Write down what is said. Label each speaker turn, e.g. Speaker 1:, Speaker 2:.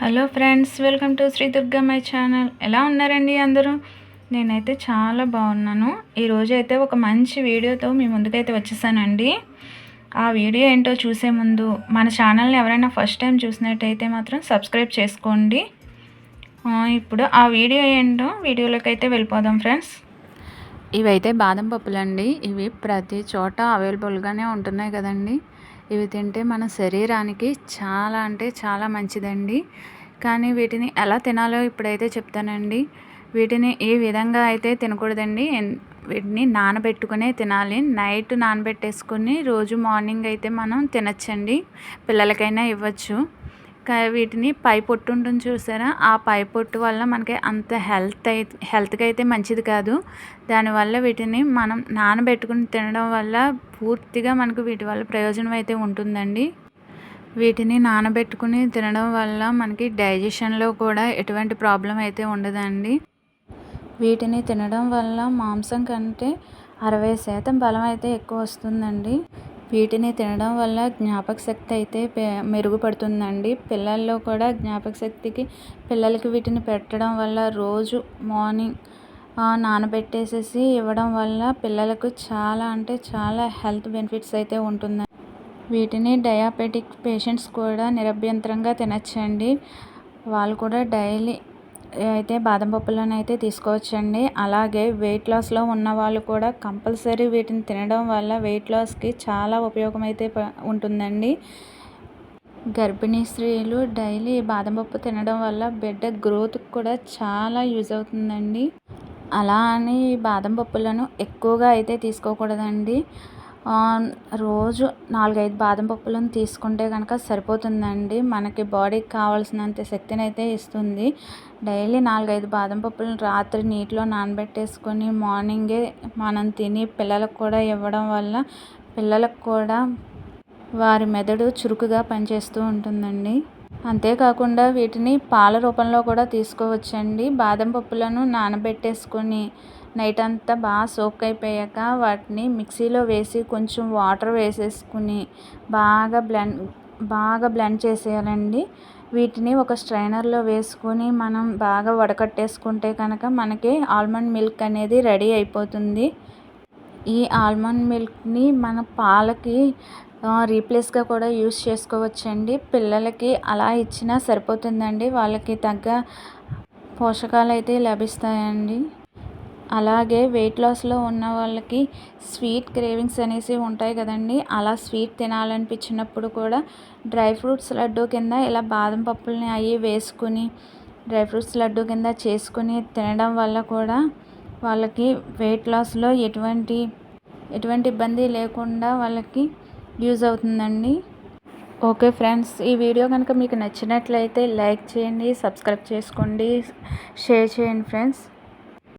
Speaker 1: Hello friends welcome to Sri Durga my channel. ఎలా ఉన్నారండి అందరూ? నేనైతే చాలా బాగున్నాను. ఈరోజు అయితే ఒక మంచి వీడియోతో మీ ముందుకైతే వచ్చేసానండి. ఆ వీడియో ఏంటో చూసే ముందు మన ఛానల్ని ఎవరైనా ఫస్ట్ టైం చూసినట్టయితే మాత్రం సబ్స్క్రైబ్ చేసుకోండి. ఇప్పుడు ఆ వీడియో ఏంటో వీడియోలోకి అయితే వెళ్ళిపోదాం ఫ్రెండ్స్. ఇవైతే బాదం పప్పులండి. ఇవి ప్రతి చోట అవైలబుల్గానే ఉంటున్నాయి కదండి. ఇవి తింటే మన శరీరానికి చాలా అంటే చాలా మంచిదండి. కానీ వీటిని ఎలా తినాలో ఇప్పుడైతే చెప్తానండి. వీటిని ఏ విధంగా అయితే తినకూడదండి వీటిని నానబెట్టుకునే తినాలి. నైట్ నానబెట్టేసుకుని రోజు మార్నింగ్ అయితే మనం తినచ్చండి. పిల్లలకైనా ఇవ్వచ్చు. వీటిని పై పొట్టు ఉంటుంది చూసారా? ఆ పై పొట్టు వల్ల మనకి అంత హెల్త్ అయితే హెల్త్కి అయితే మంచిది కాదు. దానివల్ల వీటిని మనం నానబెట్టుకుని తినడం వల్ల పూర్తిగా మనకు వీటి వల్ల ప్రయోజనం అయితే ఉంటుందండి. వీటిని నానబెట్టుకుని తినడం వల్ల మనకి డైజెషన్లో కూడా ఎటువంటి ప్రాబ్లం అయితే ఉండదండి. వీటిని తినడం వల్ల మాంసం కంటే అరవై శాతం బలం అయితే ఎక్కువ వస్తుందండి. వీటిని తినడం వల్ల జ్ఞాపక శక్తి అయితే మెరుగుపడుతుందండి. పిల్లల్లో కూడా జ్ఞాపక శక్తికి పిల్లలకి వీటిని పెట్టడం వల్ల రోజు మార్నింగ్ నానబెట్టేసేసి ఇవ్వడం వల్ల పిల్లలకు చాలా అంటే చాలా హెల్త్ బెనిఫిట్స్ అయితే ఉంటుంది వీటిని డయాబెటిక్ పేషెంట్స్ కూడా నిరభ్యంతరంగా తినచ్చండి. వాళ్ళు కూడా డైలీ అయితే బాదం పప్పులను అయితే తీసుకోవచ్చండి. అలాగే వెయిట్ లాస్లో ఉన్న వాళ్ళు కూడా కంపల్సరీ వీటిని తినడం వల్ల వెయిట్ లాస్కి చాలా ఉపయోగం అయితే ఉంటుందండి. గర్భిణీ స్త్రీలు డైలీ బాదం పప్పు తినడం వల్ల బిడ్డ గ్రోత్కి కూడా చాలా యూజ్ అవుతుందండి. అలా అని బాదం పప్పులను ఎక్కువగా అయితే తీసుకోకూడదండి. రోజు నాలుగైదు బాదం పప్పులను తీసుకుంటే కనుక సరిపోతుందండి. మనకి బాడీకి కావాల్సినంత శక్తిని అయితే ఇస్తుంది. డైలీ నాలుగైదు బాదం పప్పులను రాత్రి నీటిలో నానబెట్టేసుకొని మార్నింగే మనం తిని పిల్లలకు కూడా ఇవ్వడం వల్ల పిల్లలకు కూడా వారి మెదడు చురుకుగా పనిచేస్తూ ఉంటుందండి. అంతేకాకుండా వీటిని పాల రూపంలో కూడా తీసుకోవచ్చండి. బాదం పప్పులను నానబెట్టేసుకొని నైట్ అంతా బాగా సోక్ అయిపోయాక వాటిని మిక్సీలో వేసి కొంచెం వాటర్ వేసేసుకుని బాగా బ్లెండ్ బాగా బ్లెండ్ చేసేయాలండి. వీటిని ఒక స్ట్రైనర్లో వేసుకొని మనం బాగా వడకట్టేసుకుంటే కనుక మనకి ఆల్మండ్ మిల్క్ అనేది రెడీ అయిపోతుంది. ఈ ఆల్మండ్ మిల్క్ని మన పాలకి రీప్లేస్గా కూడా యూస్ చేసుకోవచ్చండి. పిల్లలకి అలా ఇచ్చినా సరిపోతుందండి. వాళ్ళకి తగ్గ పోషకాలు అయితే లభిస్తాయండి. అలాగే వెయిట్ లాస్లో ఉన్న వాళ్ళకి స్వీట్ క్రేవింగ్స్ అనేసి ఉంటాయి కదండి. అలా స్వీట్ తినాలనిపించినప్పుడు కూడా డ్రై ఫ్రూట్స్ లడ్డు కింద ఇలా బాదం పప్పుల్ని అవి వేసుకుని డ్రై ఫ్రూట్స్ లడ్డు కింద చేసుకుని తినడం వల్ల కూడా వాళ్ళకి వెయిట్ లాస్లో ఎటువంటి ఎటువంటి ఇబ్బంది లేకుండా వాళ్ళకి యూజ్ అవుతుందండి. ఓకే ఫ్రెండ్స్ ఈ వీడియో కనుక మీకు నచ్చినట్లయితే లైక్ చేయండి సబ్స్క్రైబ్ చేసుకోండి షేర్ చేయండి ఫ్రెండ్స్.